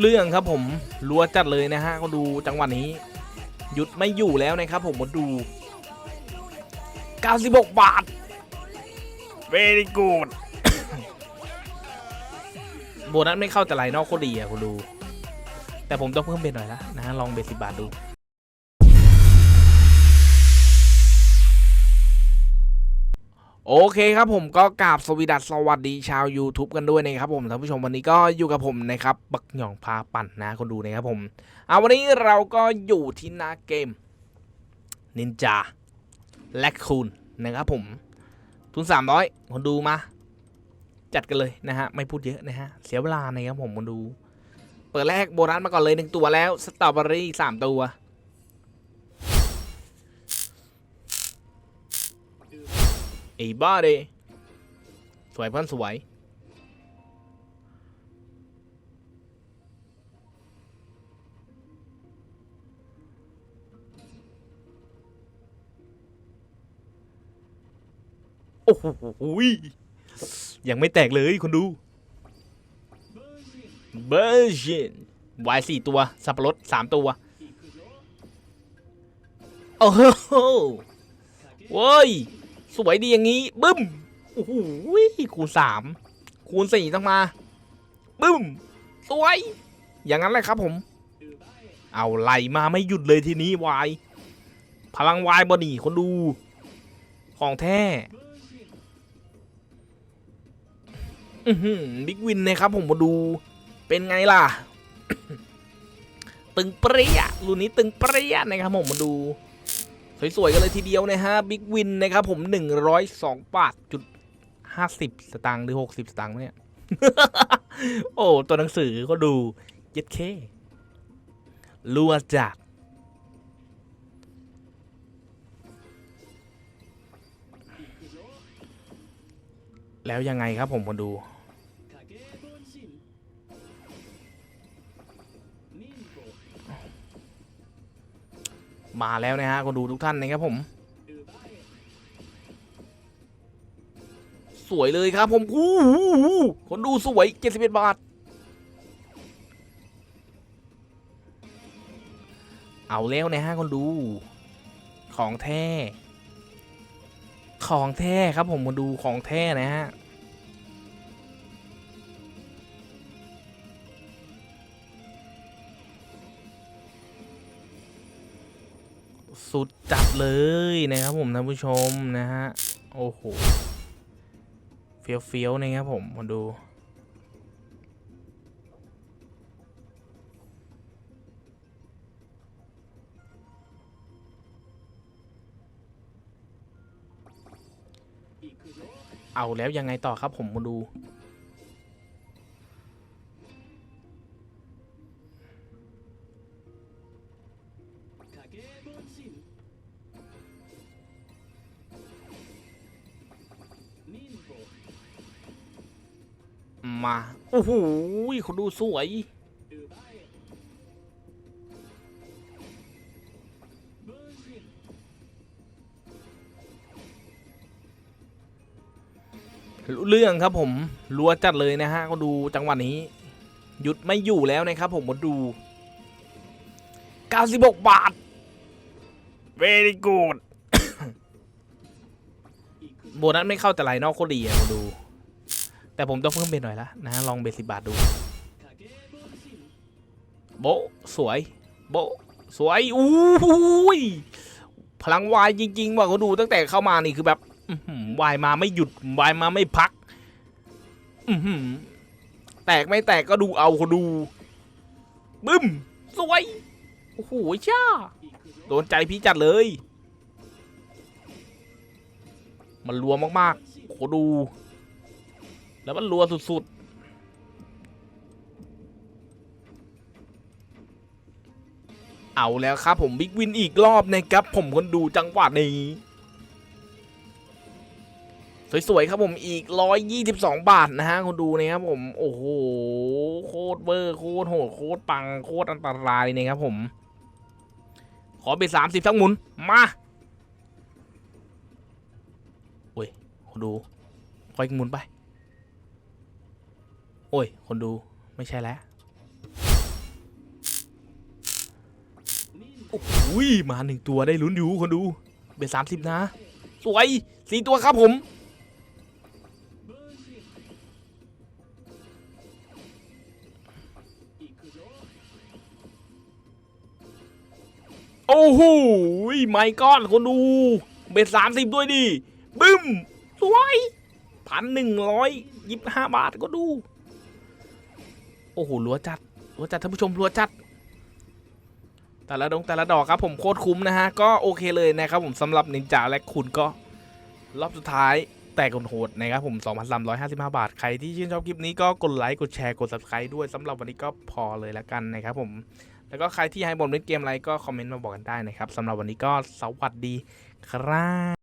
เรื่องครับผมรัวจัดเลยนะฮะก็ดูจังหวะนี้ หยุดไม่อยู่แล้วนะครับผมมาดู 96 บาท very good โบนัสไม่เข้าแต่ไรนอกโคตรดีอะคุณดู แต่ผมต้องเพิ่มเบ็ดหน่อยละนะฮะลองเบ็ดสิบาทดู โอเคครับผมก็กราบสวีดัสสวัสดีชาว YouTube กันด้วยนะครับผมท่านผู้ชมวันนี้ก็อยู่กับผมนะครับ บักหย่องพาปั่นนะคนดูนะครับผมเอาวันนี้เราก็อยู่ที่หน้าเกมนินจาแลคคูนนะครับผม ทุน 300 คนดูมา จัดกันเลยนะฮะ ไม่พูดเยอะนะฮะ เสียเวลานะครับผมคนดู เปิดแรกโบนัสมาก่อนเลยหนึ่งตัวแล้วสตรอเบอรี่สามตัว อ้บ้าเดสวยเพื่อนสวย โอ้โหยังไม่แตกเลยคุณดูเบอร์จินวายสี่ตัว สับปะรดสามตัว โอ้โหโว้ย สวยดีอย่างนี้บึ้มโอ้โหคูณสามคูณสี่ต้องมา บึ้ม สวย อย่างนั้นแหละครับผม เอาไหลมาไม่หยุดเลยทีนี้วาย พลังวายบอนี่คนดู ของแท้อือหือบิ๊กวินนะครับผมมาดู เป็นไงล่ะ ตึงเปรี้ยรุ่นนี้ตึงเปรี้ยนะครับผมมาดู สวยๆกันเลยทีเดียวนะฮะบิ๊กวินนะครับผม 102บาทจุด50 สตางค์หรือ 60 สตางค์เนี่ยโอ้ตัวหนังสือก็ดูเย็ดเครัวจากแล้วยังไงครับผมมาดู มาแล้วนะฮะคนดูทุกท่านนะครับผม สวยเลยครับผมอู้คนดูสวย71บาท เอาแล้วนะฮะคนดู ของแท้ ของแท้ครับผมมาดูของแท้นะฮะ สุดจัดเลยนะครับผมท่านผู้ชมนะฮะ โอ้โหเฟี้ยวเฟี้ยวๆนะครับผม มาดู เอาแล้วยังไงต่อครับผมมาดู มาโอ้โหเขาดูสวย เรื่องครับผมรัวจัดเลยนะฮะก็ดูจังหวะนี้ หยุดไม่อยู่แล้วนะครับผมมาดู 96 บาท very good โบนัสไม่เข้าแต่ไรนอกโคดีอะมาดู แต่ผมต้องเพิ่มเบ็ดหน่อยละนะลองเบ็ดสิบาทดู โบสวย โบสวยอู้ยพลังวายจริงๆว่าเขาดูตั้งแต่เข้ามานี่คือแบบวายมาไม่หยุดวายมาไม่พักอือหือแตกไม่แตกก็ดูเอาเขาดูบึ้มสวยโอ้โหช่าโดนใจพี่จัดเลย มันรัวมากๆโหดู แล้วมันรัวสุดๆ เอาแล้วครับผมบิ๊กวินอีกรอบนะครับผมคนดูจังหวะนี้ สวยๆครับผมอีก 122 บาทนะฮะคนดูนะครับผม โอ้โห โคตรเวอร์โคตรโหดโคตรปังโคตรอันตรายนะครับผม ขอเบ็ดสามสิบทั้งหมุน มาโอ้ยคนดูค่อยหมุนไป โอ้ย คนดูไม่ใช่แล้วโอ้โหมาหนึ่งตัวได้ลุ้นอยู่คนดูเบสสามสิบนะ สวยสี่ตัวครับผม โอ้โหไม่ก้อนคนดู เบสสามสิบด้วยดิ บึ้ม สวยพันหนึ่งร้อยยี่สิบห้าบาทก็ดู โอ้โหรัวจัดรัวจัดท่านผู้ชมรัวจัด แต่ละดงแต่ละดอกครับผมโคตรคุ้มนะฮะ ก็โอเคเลยนะครับผมสำหรับนินจาและคุณก็ รอบสุดท้ายแต่กดโหดนะครับผม 2,355 บาท ใครที่ชื่นชอบคลิปนี้ก็กดไลค์ กดแชร์ กด subscribe ด้วยสำหรับวันนี้ก็พอเลยแล้วกันนะครับผม แล้วก็ใครที่ให้ผมเล่นเกมอะไรก็คอมเมนต์มาบอกกันได้นะครับสำหรับวันนี้ก็สวัสดีครับ